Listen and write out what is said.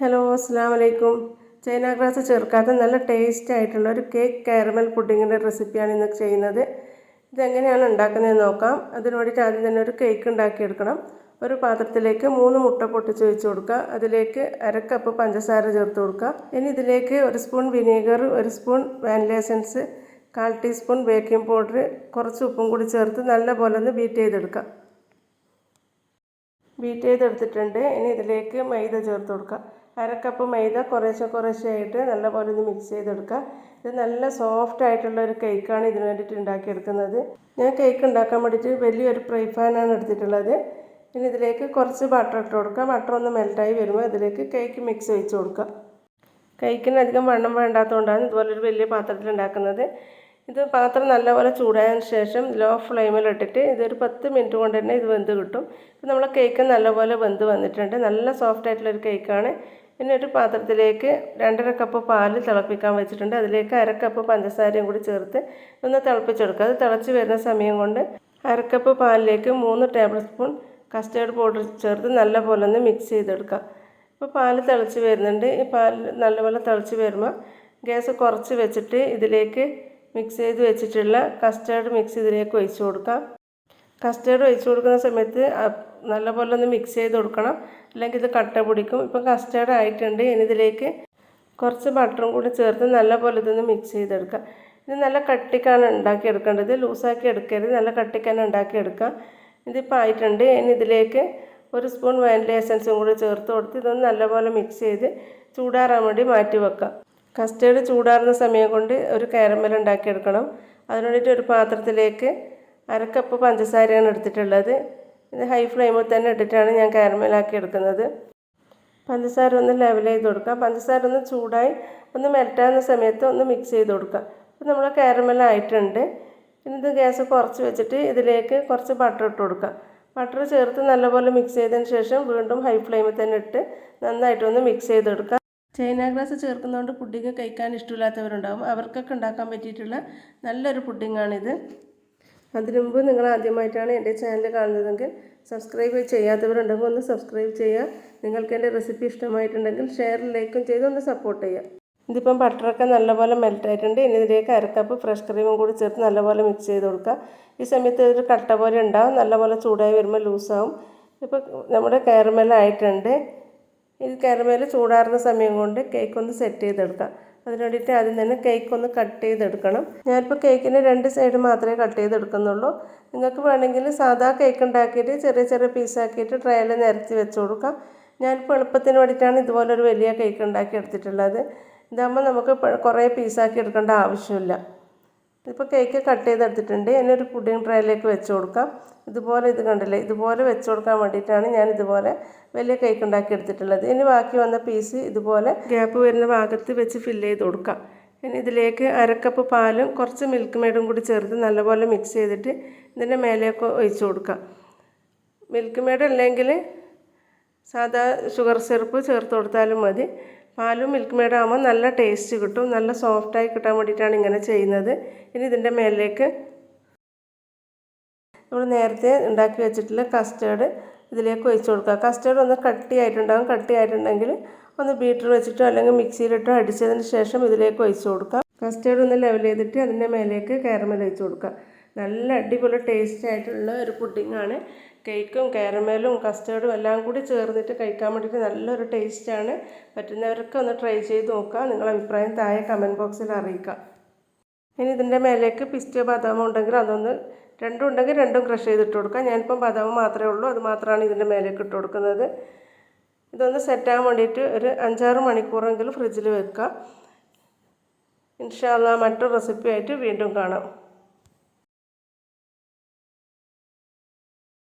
Hello അസ്സാം വലൈക്കും China grass ചേർക്കാത്ത നല്ല ടേസ്റ്റ് ആയിട്ടുള്ള ഒരു കേക്ക് കാരമൽ പുഡിങ്ങിന്റെ റെസിപ്പിയാണ് ഇന്ന് ചെയ്യുന്നത്. ഇതെങ്ങനെയാണ് ഉണ്ടാക്കുന്നതെന്ന് നോക്കാം. അതിന് വേണ്ടിയിട്ട് ആദ്യം തന്നെ ഒരു കേക്ക് ഉണ്ടാക്കിയെടുക്കണം ഒരു പാത്രത്തിലേക്ക് മൂന്ന് മുട്ട പൊട്ടിച്ച് വെച്ച് കൊടുക്കുക. അതിലേക്ക് അരക്കപ്പ് കപ്പ് പഞ്ചസാര ചേർത്ത് കൊടുക്കുക. ഇനി ഇതിലേക്ക് ഒരു സ്പൂൺ വിനീഗർ ഒരു സ്പൂൺ വാനില എസൻസ് കാൽ ടീസ്പൂൺ ബേക്കിംഗ് പൗഡർ കുറച്ച് ഉപ്പും കൂടി ചേർത്ത് നല്ല പോലെ ഒന്ന് ബീറ്റ് ചെയ്തെടുക്കുക. ബീറ്റ് ചെയ്തെടുത്തിട്ടുണ്ട്. ഇനി ഇതിലേക്ക് മൈദ ചേർത്ത് കൊടുക്കുക. അര കപ്പ് മൈദ കുറേശ്ശെ കുറേശ്ശെ ആയിട്ട് നല്ലപോലെ ഒന്ന് മിക്സ് ചെയ്തെടുക്കുക. ഇത് നല്ല സോഫ്റ്റ് ആയിട്ടുള്ള ഒരു കേക്കാണ് ഇതിന് വേണ്ടിയിട്ട് ഉണ്ടാക്കിയെടുക്കുന്നത്. ഞാൻ കേക്ക് ഉണ്ടാക്കാൻ വേണ്ടിയിട്ട് വലിയൊരു ഫ്രൈ പാനാണ് എടുത്തിട്ടുള്ളത്. ഇനി ഇതിലേക്ക് കുറച്ച് ബട്ടർ ഇട്ട് കൊടുക്കുക. ബട്ടർ ഒന്ന് മെൽറ്റായി വരുമ്പോൾ ഇതിലേക്ക് കേക്ക് മിക്സ് വെച്ച് കൊടുക്കുക. കേക്കിന് അധികം വണ്ണം വേണ്ടാത്തതുകൊണ്ടാണ് ഇതുപോലൊരു വലിയ പാത്രത്തിൽ ഉണ്ടാക്കുന്നത്. ഇത് പാത്രം നല്ലപോലെ ചൂടായതിന് ശേഷം ലോ ഫ്ലെയിമിൽ ഇട്ടിട്ട് ഇതൊരു പത്ത് മിനിറ്റ് കൊണ്ട് തന്നെ ഇത് വെന്ത് കിട്ടും. ഇപ്പം നമ്മളെ കേക്ക് നല്ലപോലെ വെന്ത് വന്നിട്ടുണ്ട്. നല്ല സോഫ്റ്റ് ആയിട്ടുള്ളൊരു കേക്കാണ് പിന്നെ ഒരു പാത്രത്തിലേക്ക് രണ്ടര കപ്പ് പാൽ തിളപ്പിക്കാൻ വെച്ചിട്ടുണ്ട്. അതിലേക്ക് അരക്കപ്പ് കപ്പ് പഞ്ചസാരയും കൂടി ചേർത്ത് ഒന്ന് തിളപ്പിച്ചെടുക്കുക. അത് തിളച്ച് വരുന്ന സമയം കൊണ്ട് അരക്കപ്പ് പാലിലേക്ക് മൂന്ന് ടേബിൾ സ്പൂൺ കസ്റ്റേർഡ് പൗഡർ ചേർത്ത് നല്ലപോലെ ഒന്ന് മിക്സ് ചെയ്തെടുക്കുക. ഇപ്പോൾ പാൽ തിളച്ച് വരുന്നുണ്ട്. ഈ പാൽ നല്ലപോലെ തിളച്ച് വരുമ്പോൾ ഗ്യാസ് കുറച്ച് വെച്ചിട്ട് ഇതിലേക്ക് മിക്സ് ചെയ്ത് വെച്ചിട്ടുള്ള കസ്റ്റേർഡ് മിക്സ് ഇതിലേക്ക് ഒഴിച്ചു കൊടുക്കാം. കസ്റ്റേർഡ് ഒഴിച്ച് കൊടുക്കുന്ന സമയത്ത് നല്ലപോലെ ഒന്ന് മിക്സ് ചെയ്ത് കൊടുക്കണം. അല്ലെങ്കിൽ ഇത് കട്ട പിടിക്കും. ഇപ്പം കസ്റ്റേർഡ് ആയിട്ടുണ്ട്. ഇനി ഇതിലേക്ക് കുറച്ച് ബട്ടറും കൂടി ചേർത്ത് നല്ലപോലെ ഇതൊന്ന് മിക്സ് ചെയ്തെടുക്കുക. ഇത് നല്ല കട്ടിക്കാണ് ഉണ്ടാക്കിയെടുക്കേണ്ടത്. ലൂസാക്കി എടുക്കരുത്. നല്ല കട്ടിക്കാണ് ഉണ്ടാക്കിയെടുക്കുക. ഇതിപ്പോൾ ആയിട്ടുണ്ട്. ഇനി ഇതിലേക്ക് ഒരു സ്പൂൺ വാനില എസൻസും കൂടി ചേർത്ത് കൊടുത്ത് ഇതൊന്ന് നല്ലപോലെ മിക്സ് ചെയ്ത് ചൂടാറാൻ വേണ്ടി മാറ്റി വെക്കാം കസ്റ്റേർഡ് ചൂടാറുന്ന സമയം കൊണ്ട് ഒരു കാരമൽ ഉണ്ടാക്കിയെടുക്കണം. അതിനു വേണ്ടിയിട്ട് ഒരു പാത്രത്തിലേക്ക് അരക്കപ്പ് പഞ്ചസാരയാണ് എടുത്തിട്ടുള്ളത്. ഇത് ഹൈ ഫ്ലെയിമിൽ തന്നെ ഇട്ടിട്ടാണ് ഞാൻ കാരമലാക്കി എടുക്കുന്നത്. പഞ്ചസാര ഒന്ന് ലെവൽ ചെയ്ത് കൊടുക്കുക. പഞ്ചസാര ഒന്ന് ചൂടായി ഒന്ന് മെൽറ്റാകുന്ന സമയത്ത് ഒന്ന് മിക്സ് ചെയ്ത് കൊടുക്കുക. അപ്പോൾ നമ്മൾ കാരമലായിട്ടുണ്ട് ഇനി ഇത് ഗ്യാസ് കുറച്ച് വെച്ചിട്ട് ഇതിലേക്ക് കുറച്ച് ബട്ടർ ഇട്ട് കൊടുക്കുക. ബട്ടർ ചേർത്ത് നല്ലപോലെ മിക്സ് ചെയ്തതിന് ശേഷം വീണ്ടും ഹൈ ഫ്ലെയിമിൽ തന്നെ ഇട്ട് നന്നായിട്ടൊന്ന് മിക്സ് ചെയ്തെടുക്കുക ചൈന ഗ്രാസ് ചേർക്കുന്നതുകൊണ്ട് പുഡിങ് കഴിക്കാൻ ഇഷ്ടമില്ലാത്തവരുണ്ടാകും അവർക്കൊക്കെ ഉണ്ടാക്കാൻ പറ്റിയിട്ടുള്ള നല്ലൊരു പുഡിങ്ങാണിത് അതിനു മുമ്പ് നിങ്ങൾ ആദ്യമായിട്ടാണ് എന്റെ ചാനൽ കാണുന്നതെങ്കിൽ സബ്സ്ക്രൈബ് ചെയ്യാത്തവരുണ്ടെങ്കിൽ ഒന്ന് സബ്സ്ക്രൈബ് ചെയ്യുക. നിങ്ങൾക്ക് എന്റെ റെസിപ്പി ഇഷ്ടമായിട്ടുണ്ടെങ്കിൽ ഷെയർ ലൈക്കും ചെയ്ത് ഒന്ന് സപ്പോർട്ട് ചെയ്യുക. ഇതിപ്പം ബട്ടറൊക്കെ നല്ലപോലെ മെൽറ്റായിട്ടുണ്ട്. ഇനി ഇതിലേക്ക് അരക്കപ്പ് ഫ്രഷ് ക്രീമും കൂടി ചേർത്ത് നല്ലപോലെ മിക്സ് ചെയ്ത് കൊടുക്കുക. ഈ സമയത്ത് ഒരു കട്ട പോലെ ഉണ്ടാവും. നല്ലപോലെ ചൂടായി വരുമ്പോൾ ലൂസാവും. ഇപ്പോൾ നമ്മുടെ കാരമലായിട്ടുണ്ട് ഇത് കാരമൽ ചൂടാറുന്ന സമയം കൊണ്ട് കേക്ക് ഒന്ന് സെറ്റ് ചെയ്തെടുക്കാം. അതിന് വേണ്ടിയിട്ട് ആദ്യം തന്നെ കേക്ക് ഒന്ന് കട്ട് ചെയ്തെടുക്കണം. ഞാനിപ്പോൾ കേക്കിന്റെ രണ്ട് സൈഡ് മാത്രമേ കട്ട് ചെയ്തെടുക്കുന്നുള്ളൂ. നിങ്ങൾക്ക് വേണമെങ്കിൽ സാധാ കേക്ക് ഉണ്ടാക്കിയിട്ട് ചെറിയ ചെറിയ പീസാക്കിയിട്ട് ട്രയൽ നിരത്തി വെച്ച് കൊടുക്കാം. ഞാനിപ്പോൾ എളുപ്പത്തിന് വേണ്ടിയിട്ടാണ് ഇതുപോലൊരു വലിയ കേക്ക് ഉണ്ടാക്കി എടുത്തിട്ടുള്ളത്. ഇതാകുമ്പോൾ നമുക്ക് കുറേ പീസാക്കി എടുക്കേണ്ട ആവശ്യമില്ല. ഇപ്പോൾ കേക്ക് കട്ട് ചെയ്തെടുത്തിട്ടുണ്ട്. ഇനി ഒരു പുഡിംഗ് ട്രേയിലേക്ക് വെച്ച് കൊടുക്കാം. ഇതുപോലെ ഇത് കണ്ടില്ലേ? ഇതുപോലെ വെച്ച് കൊടുക്കാൻ വേണ്ടിയിട്ടാണ് ഞാൻ ഇതുപോലെ വലിയ കേക്ക് ഉണ്ടാക്കി എടുത്തിട്ടുള്ളത്. ഇനി ബാക്കി വന്ന പീസ് ഇതുപോലെ ഗ്യാപ്പ് വരുന്ന ഭാഗത്ത് വെച്ച് ഫില്ല് ചെയ്ത് കൊടുക്കാം. ഇനി ഇതിലേക്ക് അരക്കപ്പ് പാലും കുറച്ച് മിൽക്ക് മെയ്ഡും കൂടി ചേർത്ത് നല്ലപോലെ മിക്സ് ചെയ്തിട്ട് ഇതിന്റെ മേലേക്ക് ഒഴിച്ചു കൊടുക്കാം. മിൽക്ക് മെയ്ഡ് അല്ലെങ്കിൽ സാധാ ഷുഗർ സിറപ്പ് ചേർത്ത് കൊടുത്താലും മതി. പാലും മിൽക്ക് മെയ്ഡും ആകുമ്പോൾ നല്ല ടേസ്റ്റ് കിട്ടും. നല്ല സോഫ്റ്റായി കിട്ടാൻ വേണ്ടിയിട്ടാണ് ഇങ്ങനെ ചെയ്യുന്നത്. ഇനി ഇതിന്റെ മേലിലേക്ക് നമ്മൾ നേരത്തെ ഉണ്ടാക്കി വെച്ചിട്ടുള്ള കസ്റ്റേർഡ് ഇതിലേക്ക് ഒഴിച്ചു കൊടുക്കുക. കസ്റ്റേർഡ് ഒന്ന് കട്ടിയായിട്ടുണ്ടാകും കട്ടിയായിട്ടുണ്ടെങ്കിൽ ഒന്ന് ബീറ്റർ വെച്ചിട്ടോ അല്ലെങ്കിൽ മിക്സിയിലിട്ടോ അടിച്ചതിന് ശേഷം ഇതിലേക്ക് ഒഴിച്ചു കൊടുക്കുക. കസ്റ്റേർഡ് ഒന്ന് ലെവൽ ചെയ്തിട്ട് അതിന്റെ മേലേക്ക് കാരമൽ ഒഴിച്ചു കൊടുക്കുക. നല്ല അടിപൊളി ടേസ്റ്റ് ആയിട്ടുള്ള ഒരു പുഡിങ്ങാണ് കേക്കും കാരമേലും കസ്റ്റേർഡും എല്ലാം കൂടി ചേർന്നിട്ട് കഴിക്കാൻ വേണ്ടിയിട്ട് നല്ലൊരു ടേസ്റ്റാണ് പറ്റുന്നവർക്ക് ഒന്ന് ട്രൈ ചെയ്ത് നോക്കുക. നിങ്ങളുടെ അഭിപ്രായം താഴെ കമന്റ് ബോക്സിൽ അറിയിക്കുക ഇനി ഇതിന്റെ മേലേക്ക് പിസ്റ്റ ബദാമോ ഉണ്ടെങ്കിൽ അതൊന്ന് രണ്ടും ഉണ്ടെങ്കിൽ രണ്ടും ക്രഷ് ചെയ്തിട്ട് കൊടുക്കാം. ഞാനിപ്പം ബദാം മാത്രമേ ഉള്ളൂ. അത് മാത്രമാണ് ഇതിന്റെ മേലേക്ക് ഇട്ട് കൊടുക്കുന്നത്. ഇതൊന്ന് സെറ്റാകാൻ വേണ്ടിയിട്ട് ഒരു അഞ്ചാറ് മണിക്കൂറെങ്കിലും ഫ്രിഡ്ജിൽ വെക്കുക. ഇൻഷാല്ല മറ്റൊരു റെസിപ്പിയായിട്ട് വീണ്ടും കാണാം.